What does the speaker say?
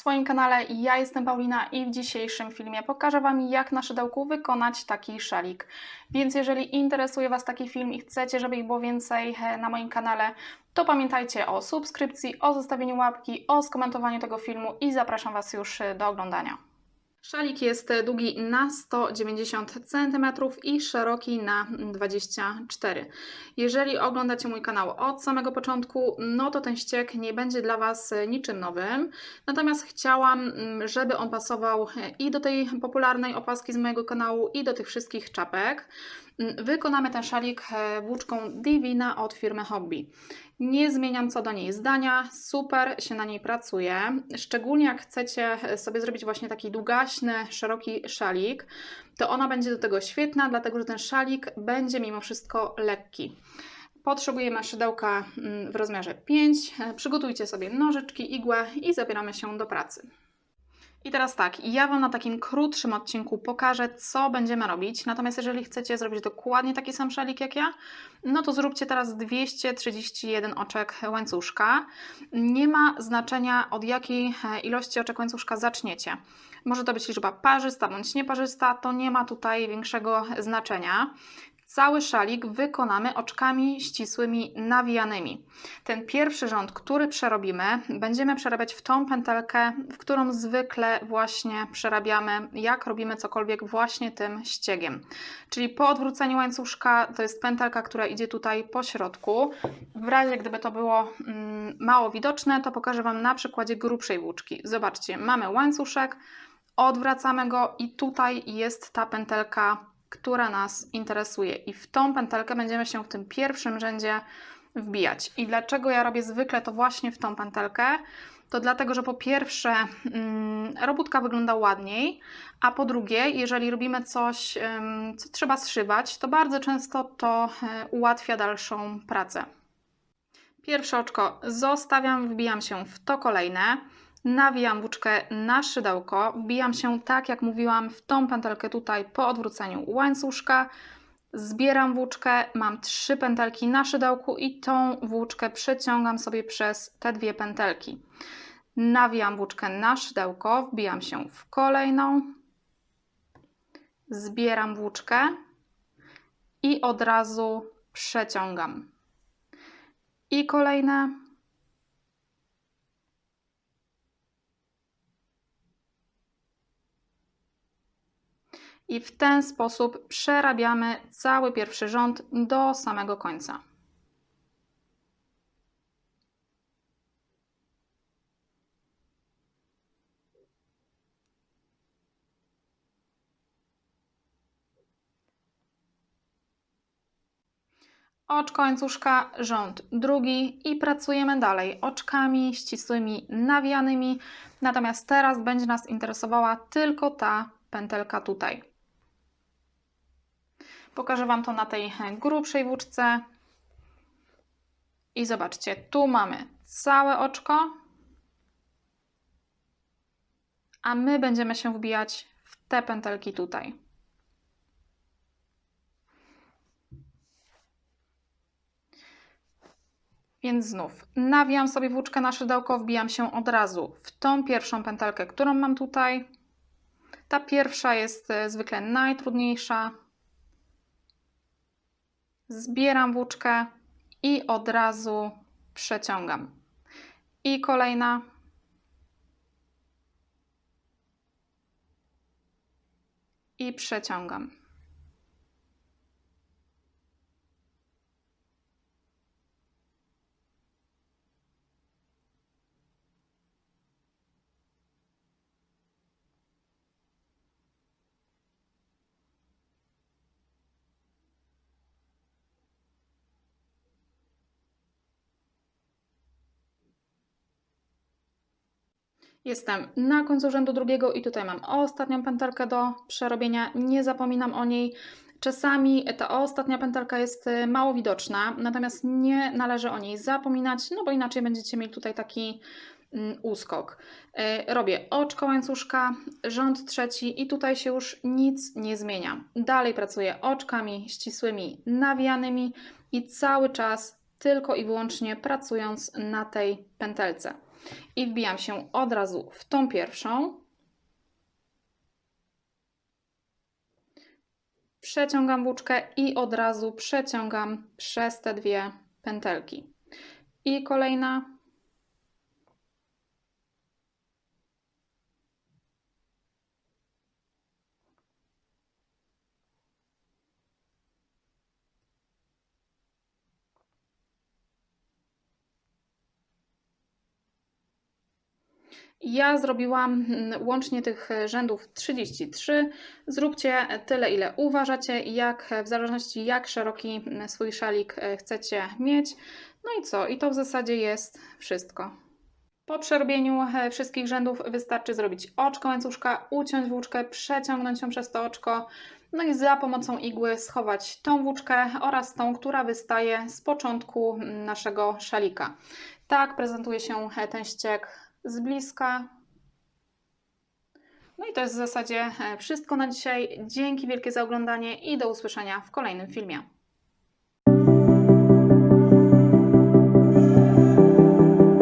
swoim kanale. Ja jestem Paulina i w dzisiejszym filmie pokażę Wam, jak na szydełku wykonać taki szalik. Więc jeżeli interesuje Was taki film i chcecie, żeby ich było więcej na moim kanale, to pamiętajcie o subskrypcji, o zostawieniu łapki, o skomentowaniu tego filmu i zapraszam Was już e, do oglądania. Szalik jest długi na 190 cm i szeroki na 24. Jeżeli oglądacie mój kanał od samego początku, no to ten ściek nie będzie dla Was niczym nowym. Natomiast chciałam, żeby on pasował i do tej popularnej opaski z mojego kanału, i do tych wszystkich czapek. Wykonamy ten szalik e, włóczką Divina od firmy Hobby. Nie zmieniam co do niej zdania, super się na niej pracuje. Szczególnie jak chcecie sobie zrobić właśnie taki długaśny, szeroki szalik, to ona będzie do tego świetna, dlatego że ten szalik będzie mimo wszystko lekki. Potrzebujemy szydełka mm, w rozmiarze 5. Przygotujcie sobie nożyczki, igłę i zabieramy się do pracy. I teraz tak, ja Wam na takim krótszym odcinku pokażę, co będziemy robić. Natomiast jeżeli chcecie zrobić dokładnie taki sam szalik jak ja, no to zróbcie teraz 231 oczek łańcuszka. Nie ma znaczenia, od jakiej e, ilości oczek łańcuszka zaczniecie. Może to być liczba parzysta bądź nieparzysta, to nie ma tutaj większego znaczenia. Cały szalik wykonamy oczkami ścisłymi nawijanymi. Ten pierwszy rząd, który przerobimy, będziemy przerabiać w tą pętelkę, w którą zwykle właśnie przerabiamy, jak robimy cokolwiek właśnie tym ściegiem. Czyli po odwróceniu łańcuszka to jest pętelka, która idzie tutaj po środku. W razie gdyby to było mm, mało widoczne, to pokażę Wam na przykładzie grubszej włóczki. Zobaczcie, mamy łańcuszek, odwracamy go i tutaj jest ta pętelka która nas interesuje. I w tą pętelkę będziemy się w tym pierwszym rzędzie wbijać. I dlaczego ja robię zwykle to właśnie w tą pętelkę? To dlatego, że po pierwsze mm, robótka wygląda ładniej, a po drugie, jeżeli robimy coś, co trzeba zszywać, to bardzo często to y, ułatwia dalszą pracę. Pierwsze oczko zostawiam, wbijam się w to kolejne. Nawijam włóczkę na szydełko, wbijam się tak jak mówiłam w tą pętelkę tutaj po odwróceniu łańcuszka, zbieram włóczkę, mam trzy pętelki na szydełku i tą włóczkę przeciągam sobie przez te dwie pętelki. Nawijam włóczkę na szydełko, wbijam się w kolejną, zbieram włóczkę i od razu przeciągam. I kolejne i w ten sposób przerabiamy cały pierwszy rząd do samego końca. Oczko łańcuszka, rząd drugi i pracujemy dalej oczkami ścisłymi, nawijanymi. Natomiast teraz będzie nas interesowała tylko ta pętelka tutaj. Pokażę Wam to na tej grubszej włóczce. I zobaczcie, tu mamy całe oczko, a my będziemy się wbijać w te pętelki tutaj. Więc znów nawijam sobie włóczkę na szydełko, wbijam się od razu w tą pierwszą pętelkę, którą mam tutaj. Ta pierwsza jest e, zwykle najtrudniejsza, zbieram włóczkę i od razu przeciągam. I kolejna. I przeciągam. Jestem na końcu rzędu drugiego i tutaj mam ostatnią pętelkę do przerobienia. Nie zapominam o niej. Czasami ta ostatnia pętelka jest y, mało widoczna, natomiast nie należy o niej zapominać, no bo inaczej będziecie mieli tutaj taki mm, uskok. Y, robię oczko łańcuszka, rząd trzeci i tutaj się już nic nie zmienia. Dalej pracuję oczkami ścisłymi, nawijanymi i cały czas tylko i wyłącznie pracując na tej pętelce. I wbijam się od razu w tą pierwszą. Przeciągam włóczkę i od razu przeciągam przez te dwie pętelki. I kolejna. Ja zrobiłam mm, łącznie tych rzędów 33. Zróbcie tyle, ile uważacie, jak w zależności jak szeroki mm, swój szalik e, chcecie mieć. No i co? I to w zasadzie jest wszystko. Po przerobieniu e, wszystkich rzędów wystarczy zrobić oczko łańcuszka, uciąć włóczkę, przeciągnąć ją przez to oczko, no i za pomocą igły schować tą włóczkę oraz tą, która wystaje z początku mm, naszego szalika. Tak prezentuje się e, ten ściek z bliska. No i to jest w zasadzie e, wszystko na dzisiaj. Dzięki wielkie za oglądanie i do usłyszenia w kolejnym filmie.